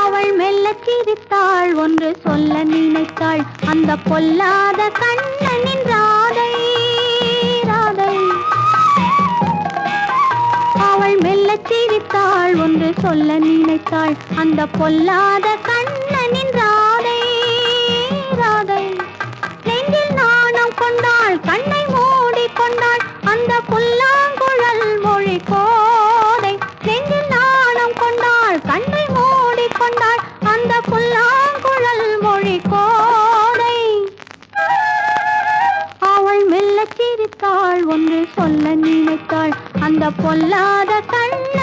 அவள் மெல்ல சிரித்தாள் ஒன்று சொல்ல நினைத்தாள். அந்த பொல்லாத கண்ணனின் சொல்ல நினைத்தாள். அந்த பொல்லாத கண்ணனின் ராதை ராதை. நெஞ்சில் நாணம் கொண்டாள் கண்ணை மூடிக் கொண்டாள். அந்த புல்லாங்குழல் மொழி கோதை. நெஞ்சில் நாணம் கொண்டாள் கண்ணை மூடிக் கொண்டாள். அந்த புல்லாங்குழல் மொழி கோதை. அவள் மெல்ல சிரித்தாள் ஒன்று சொல்ல நினைத்தாள். அந்த பொல்லாத கண்ணனின்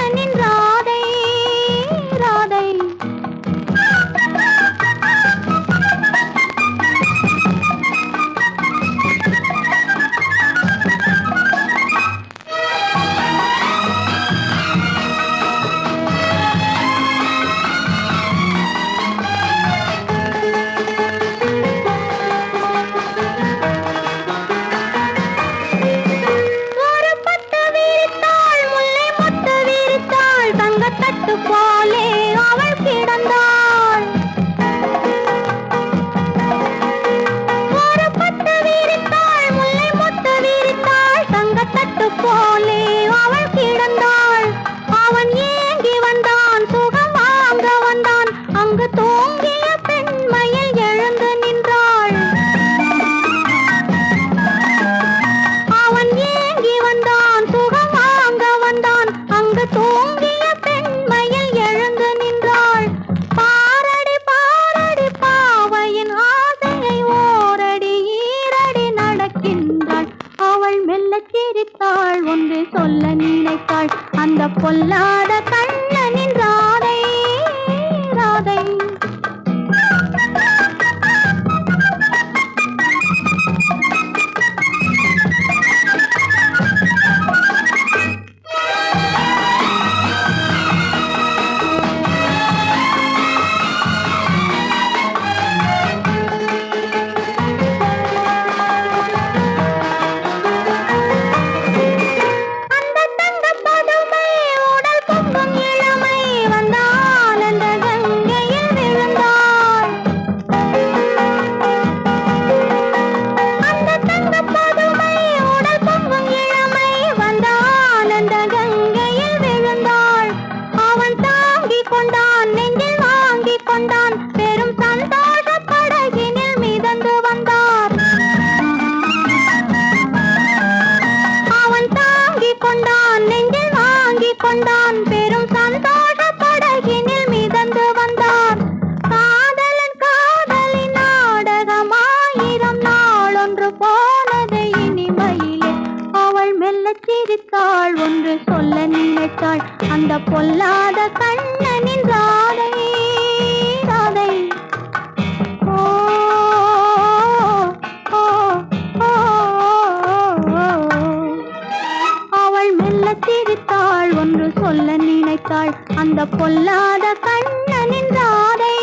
ஒன்று சொல்ல நினைத்தாள். அந்த பொல்லாத கண்ணனின் தாங்கிக் நெஞ்சில் வாங்கிக் கொண்டான். பெரும் சந்தோஷ படகினில் மிதந்து வந்தார் அவன் தாங்கிக் கொண்டான் நெஞ்சில் வாங்கிக் கொண்டான். பெரும் சந்தோஷ படகினில் மிதந்து வந்தார் காதலன் காதலின் நாடகம் ஆயிரம் நாளொன்று போனது. இனிமையிலே அவள் சிரித்தாள். ஒன்று சொல்ல நினைத்தாள். அந்த பொல்லாத கண்ணனின் அழைத்தாள் அந்த பொல்லாத கண்ணனின் ராதை